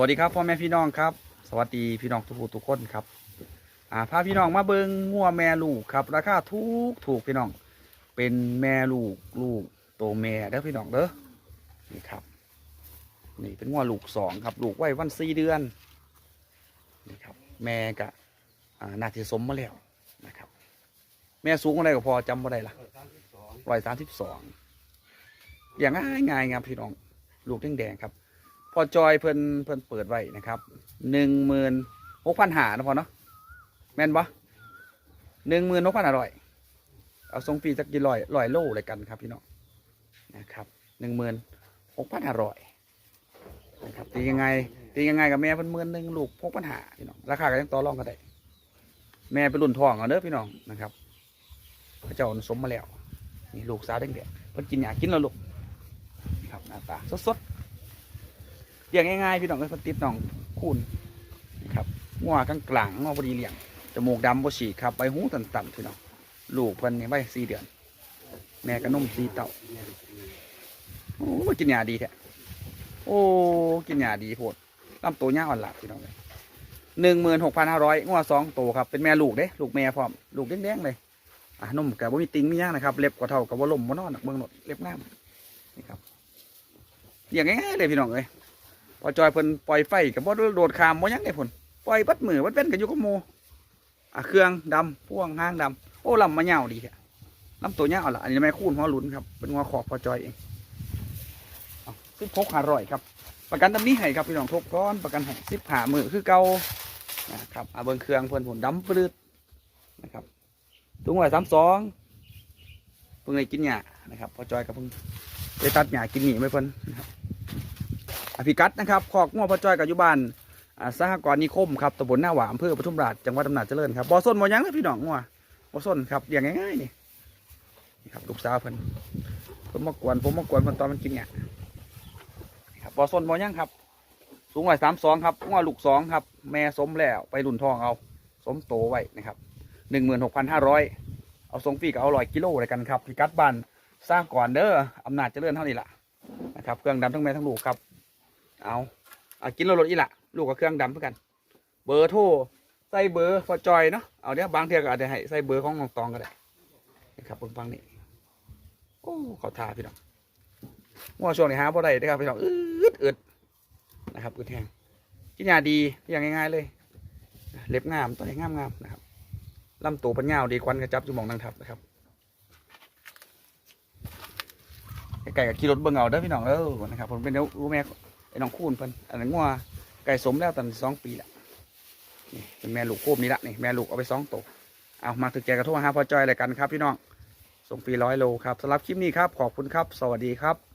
วัสดีครับพ่อแม่พี่น้องครับ สวัสดีพี่น้องทุกผู้ทุกคนครับอ่าพาพี่น้องมาเบิงงัวแม่ลูกครับ ราคาถูกถูกพี่น้อง เป็นแม่ลูกลูกโตแม่เด้อพี่น้องเด้อนี่ครับ นี่เป็นงัวลูกสองครับ ลูกไว้วันสี่เดือนนี่ครับ แม่กะอ่านาทีสมมาแล้วนะครับ แม่สูงอะไรก็พอจำบ่ได้ละร้อยสามสิบสองอย่างง่ายง่ายๆครับพี่น้อง ลูกแดงๆครับพ อจอยเพิ่นเพิ่นเปิดไว้นะครับหนึ่งหมื่นหกพันหานะพอเนาะแม่นปะหนึ่งหมื่นหกพันอร่อย เอาทรงปีจักกี่ร้อยร้อยโลเลยกันครับพี่น้องนะครับหนึ่งหมื่นหกพันอร่อยนะครับตียังไงตียังไงกับแม่เพิ่นหมื่นหนึ่งลูกหกพันหาพี่น้องราคาก็ยังต่อรองกันได้แม่เป็นรุ่นทองเอาเด้อพี่น้องนะครับพระเจ้าสมมาแล้วนี่ลูกสาวแดงๆเพิ่นกินหยากินแล้วลูกครับหน้าตาสดๆ เลี้ยงง่ายๆพี่น้องก็ติดน้องคูณนะครับงัวกลางกลางงัวบดีเลี้ยงจมูกดำบ่ฉีกครับใบหูต่ำๆพี่น้องลูกเพิ่นนี่ใบสี่เดือน แม่ก็นุ่มสีเต่าโอ้ยกินยาดีแท้โอ้กินยาดีโพดลำตัวยาวอ่อนหลับพี่น้องเลยหนึ่งหมื่นหกพันห้าร้อยงัวสองตัวครับเป็นแม่ลูกเด้ลูกแม่พร้อมลูกแดงๆเลยอะนุ่มกับว่ามีติงมีย่างนะครับเล็บกว่าเท่ากับว่าลมว่านอนเบิ่งหนดเล็บงามนี่ครับเลี้ยงง่ายๆเลยพี่น้องเลย พอจอยเพิ่นปล่อยไฟกับบ่โดดขามบ่ยังไงพุ่นปล่อยบัดมือบัดเป็นกันอยู่กับหมู่อะเครื่องดำพ่วงห้างดำโอ้ลำมาเหยาดีแท้ลำตัวยาละอันนี้แม่คูนหัวหลุนครับเป็นหัวขอบพอจอยเองสิบหกหาร้อยครับ ประกันตำนี้ให้ครับพี่น้องทบก้อนประกันให้สิบหามือคือเก่านะครับอะเบิ่งเครื่องเพิ่นผลดำปลืดนะครับถุงไว้สามสองเพิ่งเลยกินหญ้านะครับพอจอยกับเพิ่งได้ตัดหญ้ากินหนีไม่เพิ่นนะครับ อภิกัดนะครับขอกงัวพอจอยกับยุบานอ่าสหกรณ์นิคมครับตำบลหน้าหวามอำเภอปทุมราชจังหวัดอำนาจเจริญครับบ่อส้นบ่อยังเลยพี่น้องงัวบ่อส้นครับอย่างง่ายๆนี่นี่ครับลูกสาวเพิ่นผมมากวนผมมากวนมันตอนมันกินเนี่ยครับบ่อส้นบ่อยังครับ สูงร้อยสามสองครับงัวลูกสองครับ แม่สมแล้วไปรุ่นทองเอา สมโตไว้นะครับหนึ่งหมื่นหกพันห้าร้อยเอาทรงปีกับเอาร้อยกิโลเลยกันครับพิกัดบ้านสร้างก่อนเด้ออำนาจเจริญเท่านี้ล่ะนะครับเครื่องดำทั้งแม่ทั้งลูกครับ เอาเอากินรถรถอีหละลูกกับเครื่องดำเพื่อกัน เบอร์โทรใส่เบอร์พอจอยเนาะเอาเดี๋ยบางเทียก็อาจจะให้ใส่เบอร์ของน้องตองก็ได้นะครับเพิ่งฟังนี่โอ้เขาทาพี่น้องว่าช่วงนี้หาบ่ได้เด้ครับพี่น้องอืดอึดนะครับอึดแห้งกินยาดีอย่างง่ายๆเลย เล็บงามตัวนี้งามงามนะครับลำตัวปัญญาวดีควันกระจับจุมองนางทับนะครับไก่กับขี่รถเบิ่งเอาเด้อพี่น้องเออนะครับผมเป็นเดี๋ยวรู้แม่ น้องคูนเพิ่นอันนั้นงัวไก่สมแล้วตอนสองปีละนี่เป็นแม่ลูกโคบนี่ละนี่แม่ลูกเอาไปสองตัวเอามาถึงแกกระทั่วหาพอจอยอะไรกันครับพี่น้องส่งฟรีร้อยโลครับสำหรับคลิปนี้ครับขอบคุณครับ สวัสดีครับ